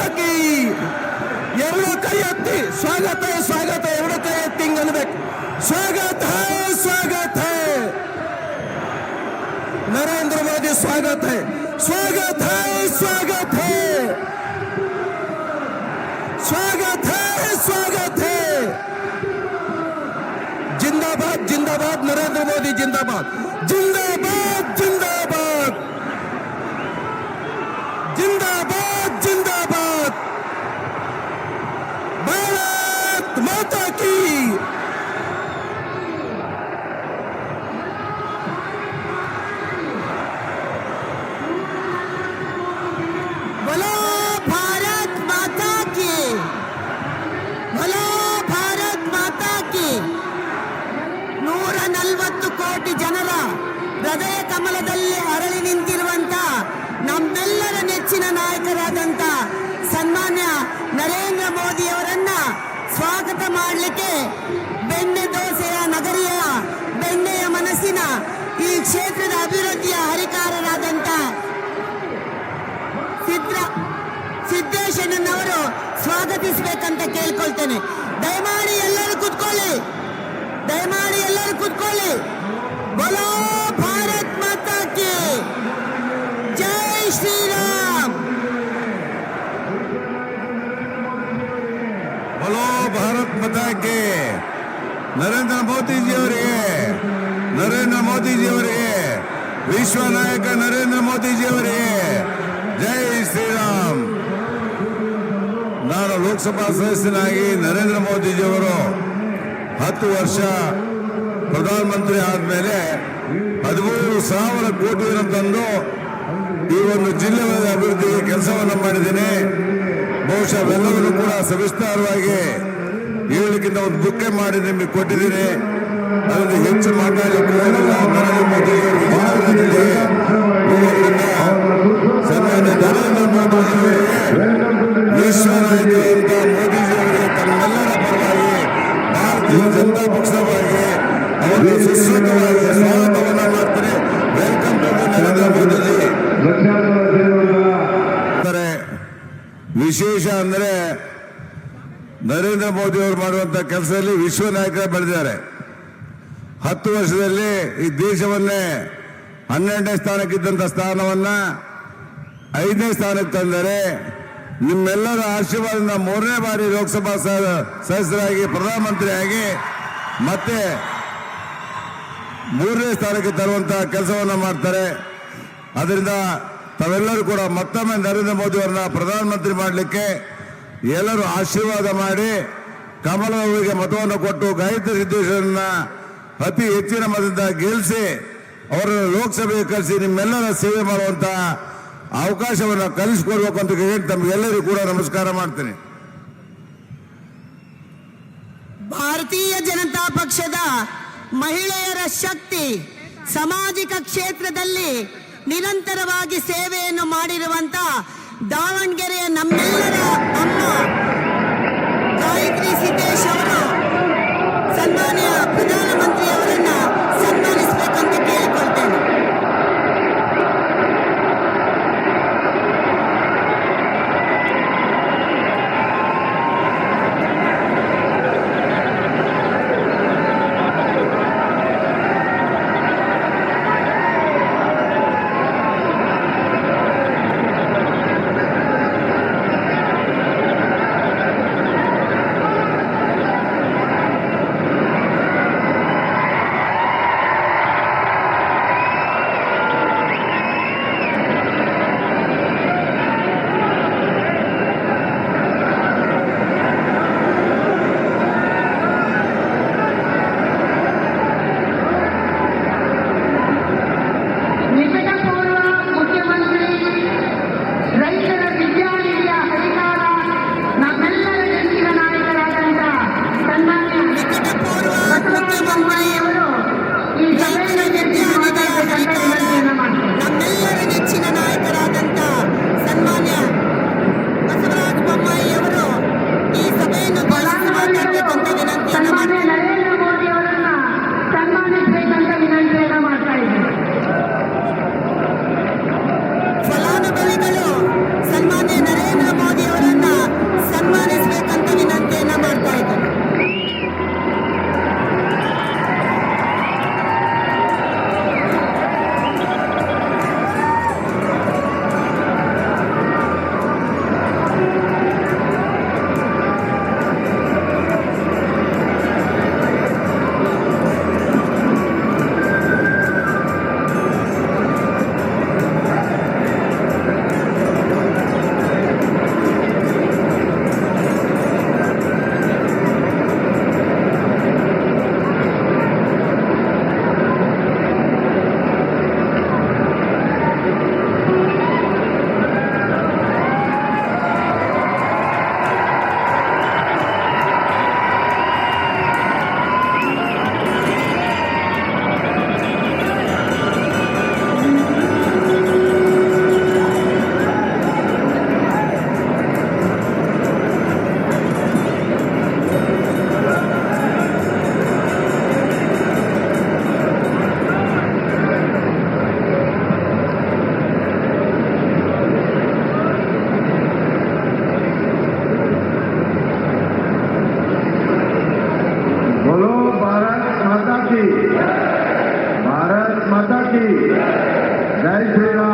ಮಾತಾ ಕಿ ಎರಡು ಕೈ ಎತ್ತಿ ಸ್ವಾಗತ ಸ್ವಾಗತ ಎರಡು ಕೈ ಎತ್ತಿ ಹಿಂಗ್ ಅನ್ಬೇಕು ಸ್ವಾಗತ ಸ್ವಾಗತ ನರೇಂದ್ರ ಮೋದಿ ಸ್ವಾಗತ ಸ್ವಾಗತ ಸ್ವಾಗತ ಸ್ವಾಗತ ಸ್ವಾಗತ जिंदाबाद जिंदाबाद नरेंद्र मोदी जिंदाबाद जिंदाबाद ಕಮಲದಲ್ಲಿ ಅರಳಿ ನಿಂತಿರುವಂತ ನಮ್ಮೆಲ್ಲರ ನೆಚ್ಚಿನ ನಾಯಕರಾದಂತ ಸನ್ಮಾನ್ಯ ನರೇಂದ್ರ ಮೋದಿಯವರನ್ನ ಸ್ವಾಗತ ಮಾಡಲಿಕ್ಕೆ ಬೆಣ್ಣೆ ದೋಸೆಯ ನಗರಿಯ ಬೆಣ್ಣೆಯ ಮನಸ್ಸಿನ ಈ ಕ್ಷೇತ್ರದ ಅಭಿವೃದ್ಧಿಯ ಹರಿಕಾರರಾದಂತ ಸಿದ್ರ ಸಿದ್ದೇಶಣ್ಣನವರು ಸ್ವಾಗತಿಸಬೇಕಂತ ಕೇಳ್ಕೊಳ್ತೇನೆ. ದಯಮಾಡಿ ಎಲ್ಲರೂ ಕುತ್ಕೊಳ್ಳಿ. ದಯಮಾಡಿ ಎಲ್ಲರೂ ಕುತ್ಕೊಳ್ಳಿ. ಹಲೋ ಭಾರತ್ ಮತಕ್ಕೆ. ನರೇಂದ್ರ ಮೋದಿಜಿಯವರಿಗೆ ನರೇಂದ್ರ ಮೋದಿಜಿಯವರಿಗೆ, ವಿಶ್ವ ನಾಯಕ ನರೇಂದ್ರ ಮೋದಿಜಿಯವರಿಗೆ ಜೈ ಶ್ರೀರಾಮ್. ನಾನು ಲೋಕಸಭಾ ಸದಸ್ಯನಾಗಿ ನರೇಂದ್ರ ಮೋದಿಜಿಯವರು ಹತ್ತು ವರ್ಷ ಪ್ರಧಾನಮಂತ್ರಿ ಆದಮೇಲೆ ಹದಿಮೂರು ಸಾವಿರ ಕೋಟಿ ತಂದು ಈ ಒಂದು ಜಿಲ್ಲೆಯ ಅಭಿವೃದ್ಧಿಗೆ ಕೆಲಸವನ್ನು ಮಾಡಿದ್ದೇನೆ. ಬಹುಶಃ ಅವೆಲ್ಲವನ್ನು ಕೂಡ ಸವಿಸ್ತಾರವಾಗಿ ಹೇಳಲಿಕ್ಕಿಂತ ಒಂದು ಬುಕ್ಕೆ ಮಾಡಿ ನಿಮಗೆ ಕೊಟ್ಟಿದ್ದೀನಿ. ಅದನ್ನು ಹೆಚ್ಚು ಮಾತಾಡಲಿಕ್ಕೆ ಅಂದರೆ ನರೇಂದ್ರ ಮೋದಿ ಅವರು ಮಾಡುವಂತ ಕೆಲಸದಲ್ಲಿ ವಿಶ್ವ ನಾಯಕರ ಬೆಳೆದಿದ್ದಾರೆ. ಹತ್ತು ವರ್ಷದಲ್ಲಿ ಈ ದೇಶವನ್ನೇ ಹನ್ನೆರಡನೇ ಸ್ಥಾನಕ್ಕಿದ್ದಂಥ ಸ್ಥಾನವನ್ನ ಐದನೇ ಸ್ಥಾನಕ್ಕೆ ತಂದರೆ ನಿಮ್ಮೆಲ್ಲರ ಆಶೀರ್ವಾದದಿಂದ ಮೂರನೇ ಬಾರಿ ಲೋಕಸಭಾ ಸದಸ್ಯರಾಗಿ, ಪ್ರಧಾನಮಂತ್ರಿಯಾಗಿ ಮತ್ತೆ ಮೂರನೇ ಸ್ಥಾನಕ್ಕೆ ತರುವಂತಹ ಕೆಲಸವನ್ನ ಮಾಡ್ತಾರೆ. ಅದರಿಂದ ತಾವೆಲ್ಲರೂ ಕೂಡ ಮತ್ತೊಮ್ಮೆ ನರೇಂದ್ರ ಮೋದಿ ಅವರನ್ನ ಪ್ರಧಾನಮಂತ್ರಿ ಮಾಡಲಿಕ್ಕೆ ಎಲ್ಲರೂ ಆಶೀರ್ವಾದ ಮಾಡಿ ಕಮಲ ಅವರಿಗೆ ಮತವನ್ನು ಕೊಟ್ಟು ಗಾಯತ್ರಿ ಸಿದ್ದೇಶ್ವರನ್ನ ಅತಿ ಹೆಚ್ಚಿನ ಮತದಿಂದ ಗೆಲ್ಲಿಸಿ ಅವರನ್ನು ಲೋಕಸಭೆಗೆ ಕರೆಸಿ ನಿಮ್ಮೆಲ್ಲರ ಸೇವೆ ಮಾಡುವಂತ ಅವಕಾಶವನ್ನು ಕಲಿಸಿಕೊಡ್ಬೇಕು ಅಂತ ಹೇಳಿ ತಮಗೆಲ್ಲರಿಗೂ ಕೂಡ ನಮಸ್ಕಾರ ಮಾಡ್ತೀನಿ. ಭಾರತೀಯ ಜನತಾ ಪಕ್ಷದ ಮಹಿಳೆಯರ ಶಕ್ತಿ ಸಾಮಾಜಿಕ ಕ್ಷೇತ್ರದಲ್ಲಿ ನಿರಂತರವಾಗಿ ಸೇವೆಯನ್ನು ಮಾಡಿರುವಂತ ದಾವಣಗೆರೆಯ ನಮ್ಮೆಲ್ಲರ ಅಮ್ಮ. Thank you.